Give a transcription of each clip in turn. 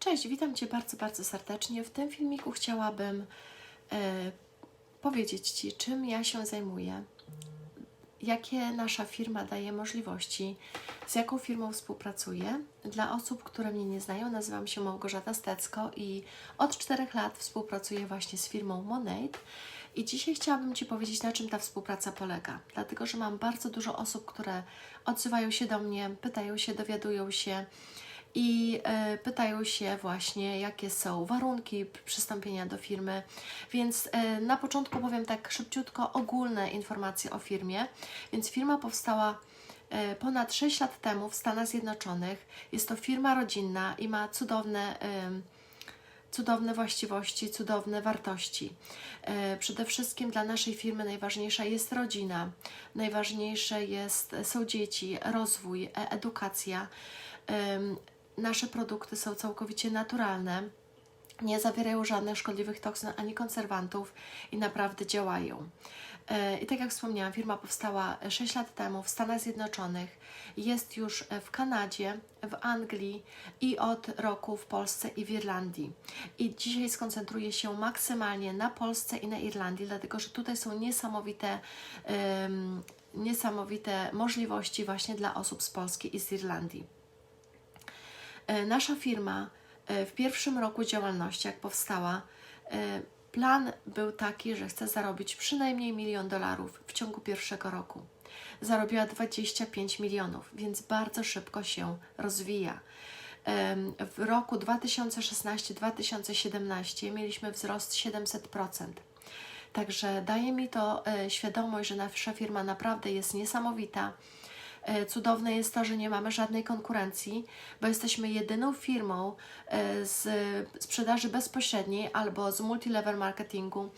Cześć, witam Cię bardzo, bardzo serdecznie. W tym filmiku chciałabym e, powiedzieć Ci, czym ja się zajmuję, jakie nasza firma daje możliwości, z jaką firmą współpracuję. Dla osób, które mnie nie znają, nazywam się Małgorzata Stecko i od czterech lat współpracuję właśnie z firmą Monate. I dzisiaj chciałabym Ci powiedzieć, na czym ta współpraca polega. Dlatego, że mam bardzo dużo osób, które odzywają się do mnie, pytają się, dowiadują się i e, pytają się właśnie, jakie są warunki przystąpienia do firmy. Więc e, na początku powiem tak szybciutko ogólne informacje o firmie. Więc firma powstała e, ponad 6 lat temu w Stanach Zjednoczonych. Jest to firma rodzinna i ma cudowne. cudowne właściwości, cudowne wartości. Przede wszystkim dla naszej firmy najważniejsza jest rodzina, najważniejsze jest, są dzieci, rozwój, edukacja. Nasze produkty są całkowicie naturalne, nie zawierają żadnych szkodliwych toksyn ani konserwantów i naprawdę działają. E, I tak jak wspomniałam, firma powstała 6 lat temu w Stanach Zjednoczonych, jest już w Kanadzie, w Anglii i od roku w Polsce i w Irlandii. I dzisiaj skoncentruję się maksymalnie na Polsce i na Irlandii, dlatego że tutaj są niesamowite, em, niesamowite możliwości właśnie dla osób z Polski i z Irlandii. E, Nasza firma e, w pierwszym roku działalności, jak powstała, e, plan był taki, że chce zarobić przynajmniej milion dolarów w ciągu pierwszego roku. Zarobiła 25 milionów, więc bardzo szybko się rozwija. W roku 2016-2017 mieliśmy wzrost 700%. Także daje mi to świadomość, że nasza firma naprawdę jest niesamowita. E, Cudowne jest to, że nie mamy żadnej konkurencji, bo jesteśmy jedyną firmą e, z sprzedaży bezpośredniej albo z multilevel marketingu,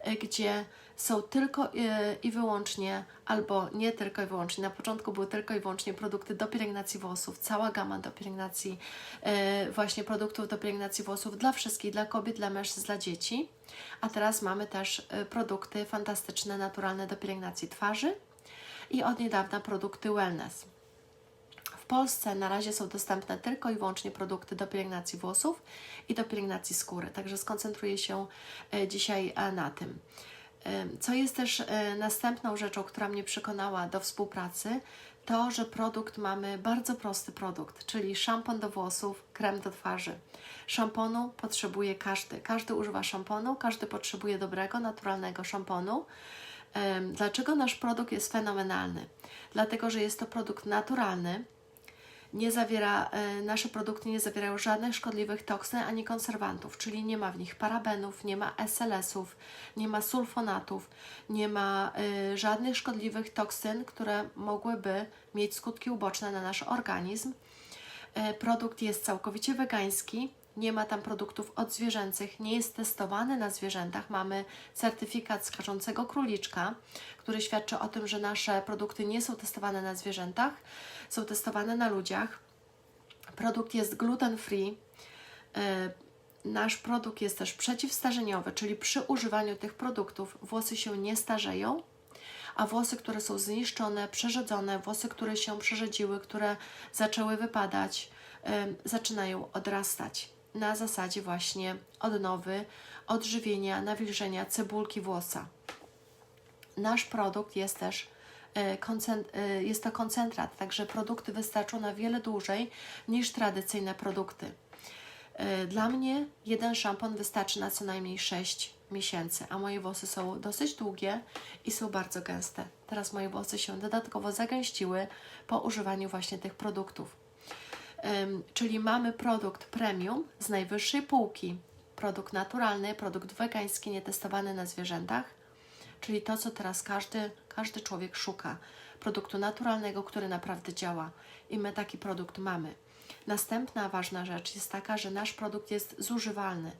e, gdzie są tylko i wyłącznie, albo nie tylko i wyłącznie. Na początku były tylko i wyłącznie produkty do pielęgnacji włosów, cała gama do pielęgnacji, właśnie produktów do pielęgnacji włosów dla wszystkich, dla kobiet, dla mężczyzn, dla dzieci. A teraz mamy też produkty fantastyczne, naturalne do pielęgnacji twarzy i od niedawna produkty wellness. W Polsce na razie są dostępne tylko i wyłącznie produkty do pielęgnacji włosów i do pielęgnacji skóry, także skoncentruję się e, dzisiaj e, na tym. Co jest też e, następną rzeczą, która mnie przekonała do współpracy, to, że produkt mamy bardzo prosty produkt, czyli szampon do włosów, krem do twarzy. Szamponu potrzebuje każdy. Każdy używa szamponu, każdy potrzebuje dobrego, naturalnego szamponu. Dlaczego nasz produkt jest fenomenalny? Dlatego, że jest to produkt naturalny, nie zawiera, e, nasze produkty nie zawierają żadnych szkodliwych toksyn ani konserwantów, czyli nie ma w nich parabenów, nie ma SLS-ów, nie ma sulfonatów, nie ma e, żadnych szkodliwych toksyn, które mogłyby mieć skutki uboczne na nasz organizm. E, Produkt jest całkowicie wegański, nie ma tam produktów odzwierzęcych, nie jest testowany na zwierzętach. Mamy certyfikat skaczącego króliczka, który świadczy o tym, że nasze produkty nie są testowane na zwierzętach, są testowane na ludziach. Produkt jest gluten free. E, Nasz produkt jest też przeciwstarzeniowy, czyli przy używaniu tych produktów włosy się nie starzeją, a włosy, które są zniszczone, przerzedzone, włosy, które się przerzedziły, które zaczęły wypadać, em, zaczynają odrastać na zasadzie właśnie odnowy, odżywienia, nawilżenia cebulki włosa. Nasz produkt jest też e, e, jest to koncentrat, także produkty wystarczą na wiele dłużej niż tradycyjne produkty. E, Dla mnie jeden szampon wystarczy na co najmniej 6 miesięcy, a moje włosy są dosyć długie i są bardzo gęste. Teraz moje włosy się dodatkowo zagęściły po używaniu właśnie tych produktów. Czyli mamy produkt premium z najwyższej półki, produkt naturalny, produkt wegański, nietestowany na zwierzętach, czyli to, co teraz każdy, każdy człowiek szuka. Produktu naturalnego, który naprawdę działa. I my taki produkt mamy. Następna ważna rzecz jest taka, że nasz produkt jest zużywalny,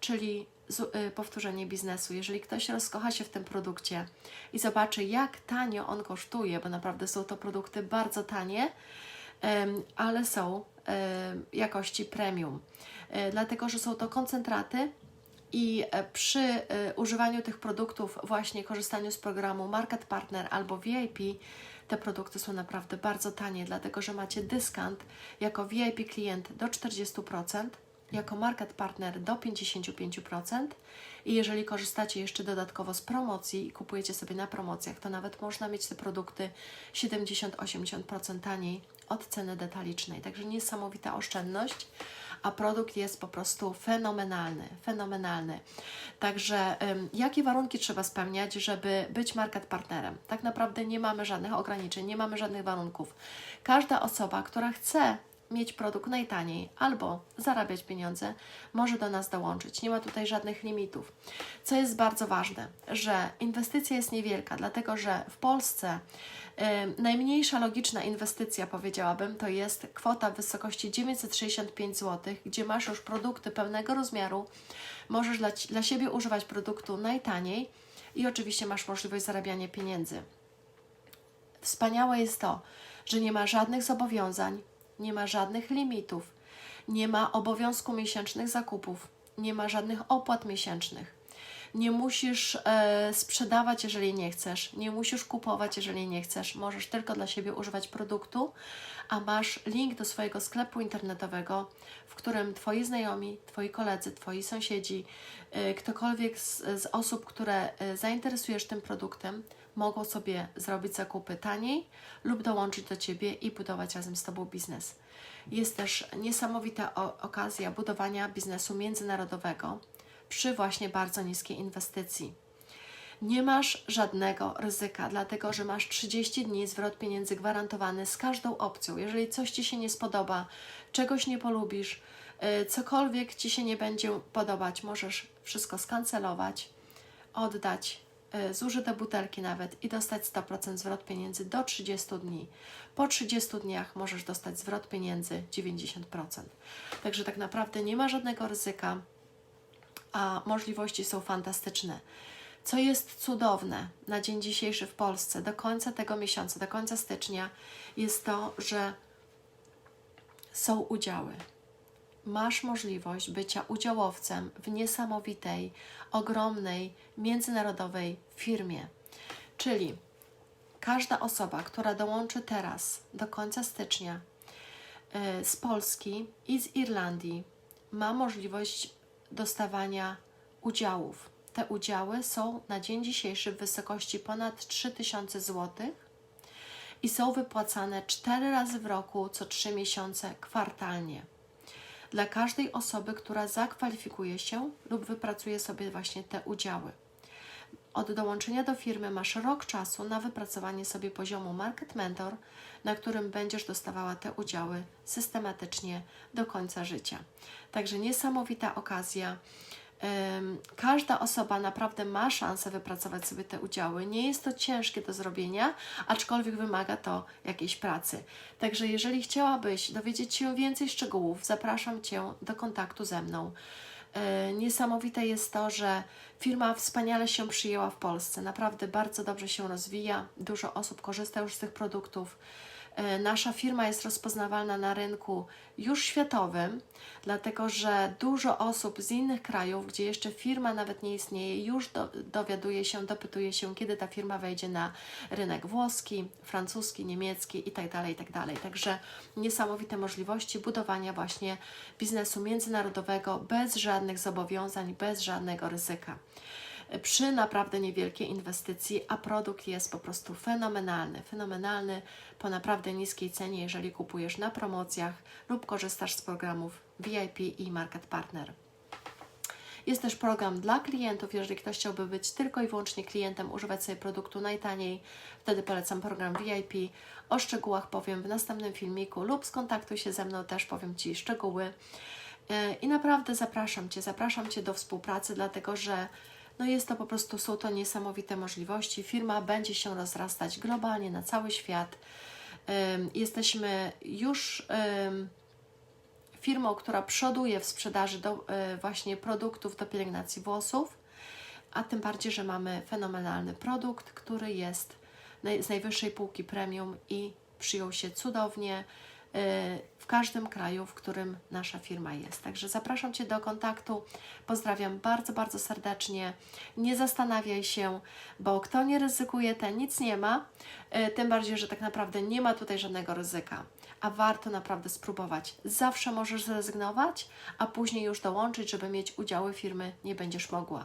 czyli y, powtórzenie biznesu. Jeżeli ktoś rozkocha się w tym produkcie i zobaczy, jak tanio on kosztuje, bo naprawdę są to produkty bardzo tanie, ale są jakości premium, E, dlatego że są to koncentraty i e, przy e, używaniu tych produktów, właśnie korzystaniu z programu Market Partner albo VIP, te produkty są naprawdę bardzo tanie, dlatego że macie dyskant jako VIP klient do 40%. jako market partner do 55%. I jeżeli korzystacie jeszcze dodatkowo z promocji i kupujecie sobie na promocjach, to nawet można mieć te produkty 70-80% taniej od ceny detalicznej. Także niesamowita oszczędność, a produkt jest po prostu fenomenalny, fenomenalny. Także ym, jakie warunki trzeba spełniać, żeby być market partnerem? Tak naprawdę nie mamy żadnych ograniczeń, nie mamy żadnych warunków. Każda osoba, która chce mieć produkt najtaniej albo zarabiać pieniądze, może do nas dołączyć. Nie ma tutaj żadnych limitów. Co jest bardzo ważne, że inwestycja jest niewielka, dlatego że w Polsce y, najmniejsza logiczna inwestycja, powiedziałabym, to jest kwota w wysokości 965 zł, gdzie masz już produkty pełnego rozmiaru, możesz dla, dla siebie używać produktu najtaniej i oczywiście masz możliwość zarabiania pieniędzy. Wspaniałe jest to, że nie ma żadnych zobowiązań, nie ma żadnych limitów, nie ma obowiązku miesięcznych zakupów, nie ma żadnych opłat miesięcznych. Nie musisz e, sprzedawać, jeżeli nie chcesz, nie musisz kupować, jeżeli nie chcesz. Możesz tylko dla siebie używać produktu, a masz link do swojego sklepu internetowego, w którym Twoi znajomi, Twoi koledzy, Twoi sąsiedzi, e, ktokolwiek z, z osób, które e, zainteresujesz tym produktem, mogą sobie zrobić zakupy taniej lub dołączyć do Ciebie i budować razem z Tobą biznes. Jest też niesamowita okazja budowania biznesu międzynarodowego przy właśnie bardzo niskiej inwestycji. Nie masz żadnego ryzyka, dlatego że masz 30 dni zwrot pieniędzy gwarantowany z każdą opcją. Jeżeli coś Ci się nie spodoba, czegoś nie polubisz, yy, cokolwiek Ci się nie będzie podobać, możesz wszystko skancelować, oddać y, zużyte butelki nawet i dostać 100% zwrot pieniędzy do 30 dni. Po 30 dniach możesz dostać zwrot pieniędzy 90%. Także tak naprawdę nie ma żadnego ryzyka, a możliwości są fantastyczne. Co jest cudowne na dzień dzisiejszy w Polsce, do końca tego miesiąca, do końca stycznia, jest to, że są udziały. Masz możliwość bycia udziałowcem w niesamowitej, ogromnej, międzynarodowej firmie. Czyli każda osoba, która dołączy teraz do końca stycznia y, z Polski i z Irlandii, ma możliwość dostawania udziałów. Te udziały są na dzień dzisiejszy w wysokości ponad 3000 zł i są wypłacane 4 razy w roku, co 3 miesiące kwartalnie. Dla każdej osoby, która zakwalifikuje się lub wypracuje sobie właśnie te udziały. Od dołączenia do firmy masz rok czasu na wypracowanie sobie poziomu Market Mentor, na którym będziesz dostawała te udziały systematycznie do końca życia. Także niesamowita okazja. Każda osoba naprawdę ma szansę wypracować sobie te udziały. Nie jest to ciężkie do zrobienia, aczkolwiek wymaga to jakiejś pracy. Także jeżeli chciałabyś dowiedzieć się więcej szczegółów, zapraszam Cię do kontaktu ze mną. Yy, Niesamowite jest to, że firma wspaniale się przyjęła w Polsce. Naprawdę bardzo dobrze się rozwija. Dużo osób korzysta już z tych produktów. Yy, Nasza firma jest rozpoznawalna na rynku już światowym, dlatego że dużo osób z innych krajów, gdzie jeszcze firma nawet nie istnieje, już do, dowiaduje się, dopytuje się, kiedy ta firma wejdzie na rynek włoski, francuski, niemiecki itd. itd. Także niesamowite możliwości budowania właśnie biznesu międzynarodowego bez żadnych zobowiązań, bez żadnego ryzyka przy naprawdę niewielkiej inwestycji, a produkt jest po prostu fenomenalny. Fenomenalny po naprawdę niskiej cenie, jeżeli kupujesz na promocjach lub korzystasz z programów VIP i Market Partner. Jest też program dla klientów, jeżeli ktoś chciałby być tylko i wyłącznie klientem, używać sobie produktu najtaniej, wtedy polecam program VIP. O szczegółach powiem w następnym filmiku lub skontaktuj się ze mną, też powiem Ci szczegóły. Yy, I naprawdę zapraszam Cię, zapraszam Cię do współpracy, dlatego że no jest to po prostu, są to niesamowite możliwości. Firma będzie się rozrastać globalnie na cały świat. Jesteśmy już firmą, która przoduje w sprzedaży do, y, właśnie produktów do pielęgnacji włosów, a tym bardziej, że mamy fenomenalny produkt, który jest z najwyższej półki premium i przyjął się cudownie w każdym kraju, w którym nasza firma jest. Także zapraszam Cię do kontaktu. Pozdrawiam bardzo, bardzo serdecznie. Nie zastanawiaj się, bo kto nie ryzykuje, ten nic nie ma. Y, Tym bardziej, że tak naprawdę nie ma tutaj żadnego ryzyka. a warto naprawdę spróbować. Zawsze możesz zrezygnować, a później już dołączyć, żeby mieć udziały firmy nie będziesz mogła.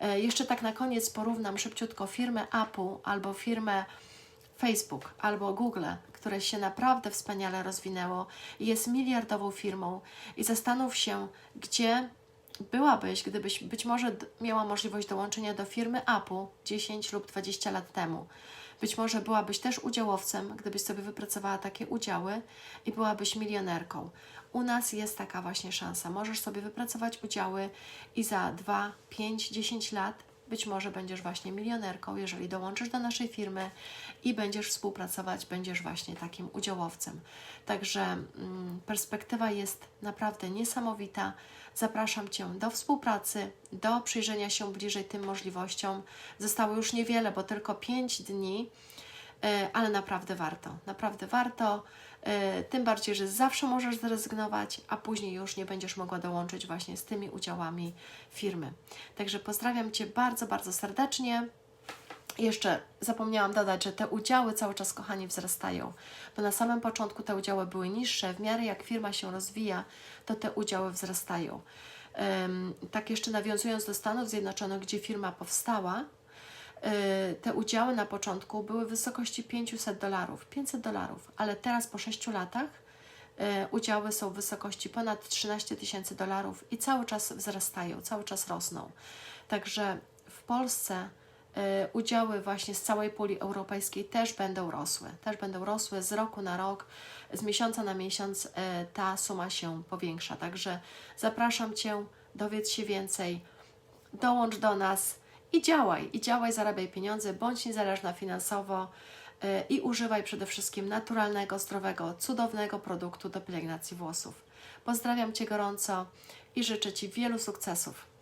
E, Jeszcze tak na koniec porównam szybciutko firmę Apple albo firmę Facebook albo Google, które się naprawdę wspaniale rozwinęło i jest miliardową firmą i zastanów się, gdzie byłabyś, gdybyś być może miała możliwość dołączenia do firmy Apple 10 lub 20 lat temu. Być może byłabyś też udziałowcem, gdybyś sobie wypracowała takie udziały i byłabyś milionerką. U nas jest taka właśnie szansa. Możesz sobie wypracować udziały i za 2, 5, 10 lat być może będziesz właśnie milionerką, jeżeli dołączysz do naszej firmy i będziesz współpracować, będziesz właśnie takim udziałowcem. Także mm, perspektywa jest naprawdę niesamowita. Zapraszam Cię do współpracy, do przyjrzenia się bliżej tym możliwościom. Zostało już niewiele, bo tylko 5 dni, e, ale naprawdę warto. Naprawdę warto. E, Tym bardziej, że zawsze możesz zrezygnować, a później już nie będziesz mogła dołączyć właśnie z tymi udziałami firmy. Także pozdrawiam Cię bardzo, bardzo serdecznie. Jeszcze zapomniałam dodać, że te udziały cały czas, kochani, wzrastają, bo na samym początku te udziały były niższe, w miarę jak firma się rozwija, to te udziały wzrastają. Tak jeszcze nawiązując do Stanów Zjednoczonych, gdzie firma powstała, te udziały na początku były w wysokości 500 dolarów, 500 dolarów, ale teraz po 6 latach y, udziały są w wysokości ponad 13 tysięcy dolarów i cały czas wzrastają, cały czas rosną. Także w Polsce y, udziały właśnie z całej puli europejskiej też będą rosły, też będą rosły z roku na rok, z miesiąca na miesiąc y, ta suma się powiększa. Także zapraszam Cię, dowiedz się więcej, dołącz do nas i działaj, i działaj, zarabiaj pieniądze, bądź niezależna finansowo y, i używaj przede wszystkim naturalnego, zdrowego, cudownego produktu do pielęgnacji włosów. Pozdrawiam Cię gorąco i życzę Ci wielu sukcesów.